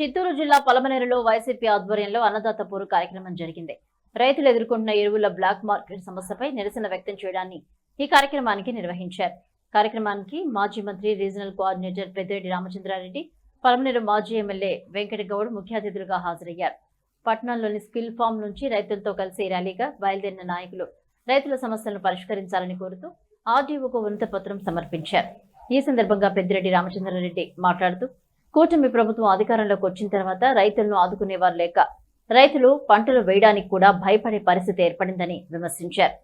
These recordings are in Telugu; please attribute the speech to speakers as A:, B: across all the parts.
A: చిత్తూరు జిల్లా పలమనేరులో వైసీపీ ఆధ్వర్యంలో అన్నదాతపూర్ కార్యక్రమం జరిగింది. రైతులు ఎదుర్కొంటున్న ఎరువుల బ్లాక్ మార్కెట్ సమస్యపై నిరసన వ్యక్తం చేయడాన్ని ఈ కార్యక్రమానికి నిర్వహించారు. కార్యక్రమానికి మాజీ మంత్రి రీజనల్ కోఆర్డినేటర్ పెద్దిరెడ్డి రామచంద్రారెడ్డి పలమనేరు మాజీ ఎమ్మెల్యే వెంకటగౌడ్ ముఖ్య అతిథులుగా హాజరయ్యారు. పట్టణంలోని స్కిల్ ఫామ్ నుంచి రైతులతో కలిసి ర్యాలీగా బయలుదేరిన నాయకులు రైతుల సమస్యలను పరిష్కరించాలని కోరుతూ ఆర్డీఓకు ఉన్నత పత్రం సమర్పించారు. ఈ సందర్భంగా పెద్దిరెడ్డి రామచంద్రారెడ్డి మాట్లాడుతూ కూటమి ప్రభుత్వం అధికారంలోకి వచ్చిన తర్వాత రైతులను ఆదుకునేవారు లేక రైతులు పంటలు వేయడానికి కూడా భయపడే పరిస్థితి ఏర్పడిందని విమర్శించారు.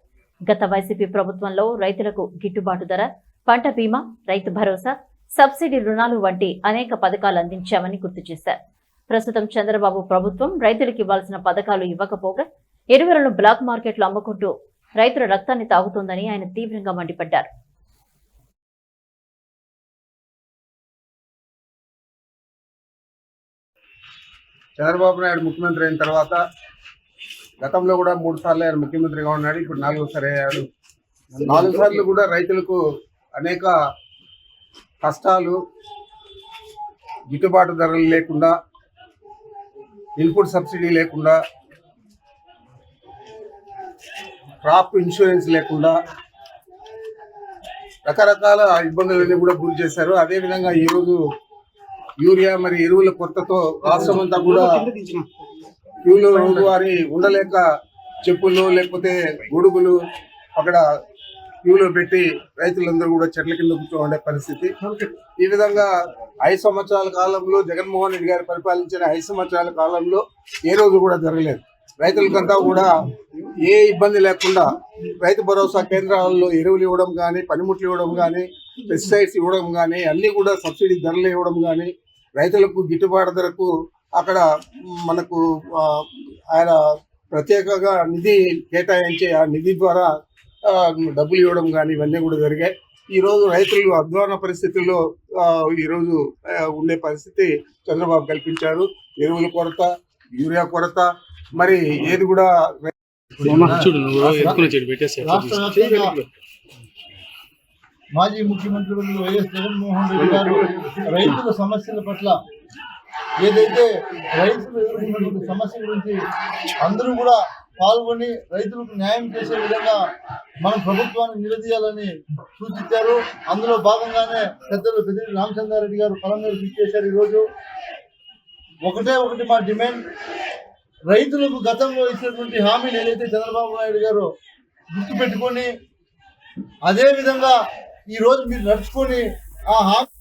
A: గత వైసీపీ ప్రభుత్వంలో రైతులకు గిట్టుబాటు ధర పంట బీమా రైతు భరోసా సబ్సిడీ రుణాలు వంటి అనేక పథకాలు అందించామని గుర్తు చేశారు. ప్రస్తుతం చంద్రబాబు ప్రభుత్వం రైతులకు ఇవ్వాల్సిన పథకాలు ఇవ్వకపోగా ఎరువులను బ్లాక్ మార్కెట్లో అమ్ముకుంటూ రైతుల రక్తాన్ని తాగుతోందని ఆయన తీవ్రంగా మండిపడ్డారు.
B: చంద్రబాబు నాయుడు ముఖ్యమంత్రి అయిన తర్వాత గతంలో కూడా మూడు సార్లు ఆయన ముఖ్యమంత్రిగా ఉన్నాడు ఇప్పుడు నాలుగోసారి అయ్యాడు. నాలుగు సార్లు కూడా రైతులకు అనేక కష్టాలు గిట్టుబాటు ధరలు లేకుండా ఇన్పుట్ సబ్సిడీ లేకుండా క్రాప్ ఇన్సూరెన్స్ లేకుండా రకరకాల ఇబ్బందులన్నీ కూడా గురి చేశారు. అదేవిధంగా ఈరోజు యూరియా మరి ఎరువుల కొరతతో రాష్ట్రం అంతా కూడా క్యూలో రోజువారీ ఉండలేక చెప్పులు లేకపోతే గొడుగులు అక్కడ క్యూలో పెట్టి రైతులందరూ కూడా చెట్ల కింద కూర్చో ఉండే పరిస్థితి. ఈ విధంగా ఐదు సంవత్సరాల కాలంలో జగన్మోహన్ రెడ్డి గారు పరిపాలించిన ఐదు సంవత్సరాల కాలంలో ఏ రోజు కూడా జరగలేదు. రైతులకంతా కూడా ఏ ఇబ్బంది లేకుండా రైతు భరోసా కేంద్రాల్లో ఎరువులు ఇవ్వడం కానీ పనిముట్లు ఇవ్వడం కానీ పెస్టిసైడ్స్ ఇవ్వడం కానీ అన్ని కూడా సబ్సిడీ ధరలు ఇవ్వడం కానీ రైతులకు గిట్టుబాటు ధరకు అక్కడ మనకు ఆయన ప్రత్యేకంగా నిధి కేటాయించి ఆ నిధి ద్వారా ఆ, డబ్బులు ఇవ్వడం కానీ ఇవన్నీ కూడా జరిగాయి. ఈ రోజు రైతులు అధ్వాన పరిస్థితుల్లో ఆ, ఈరోజు ఉండే పరిస్థితి చంద్రబాబు కల్పించారు. ఎరువుల కొరత యూరియా కొరత మరి ఏది కూడా
C: మాజీ ముఖ్యమంత్రి వైఎస్ జగన్మోహన్ రెడ్డి గారు రైతుల సమస్యల పట్ల ఏదైతే రైతులు ఎదుర్కొన్నటువంటి సమస్య గురించి అందరూ కూడా పాల్గొని రైతులకు న్యాయం చేసే విధంగా మన ప్రభుత్వాన్ని నిలదీయాలని సూచించారు. అందులో భాగంగానే పెద్దలు పెద్ద రామచంద్రారెడ్డి గారు పొలంగారు చేశారు ఈరోజు. ఒకటే ఒకటి మా డిమాండ్. రైతులకు గతంలో ఇచ్చినటువంటి హామీలు ఏదైతే చంద్రబాబు నాయుడు గారు గుర్తుపెట్టుకొని అదే విధంగా ఈ రోజు మీరు నడుచుకొని ఆ హామీ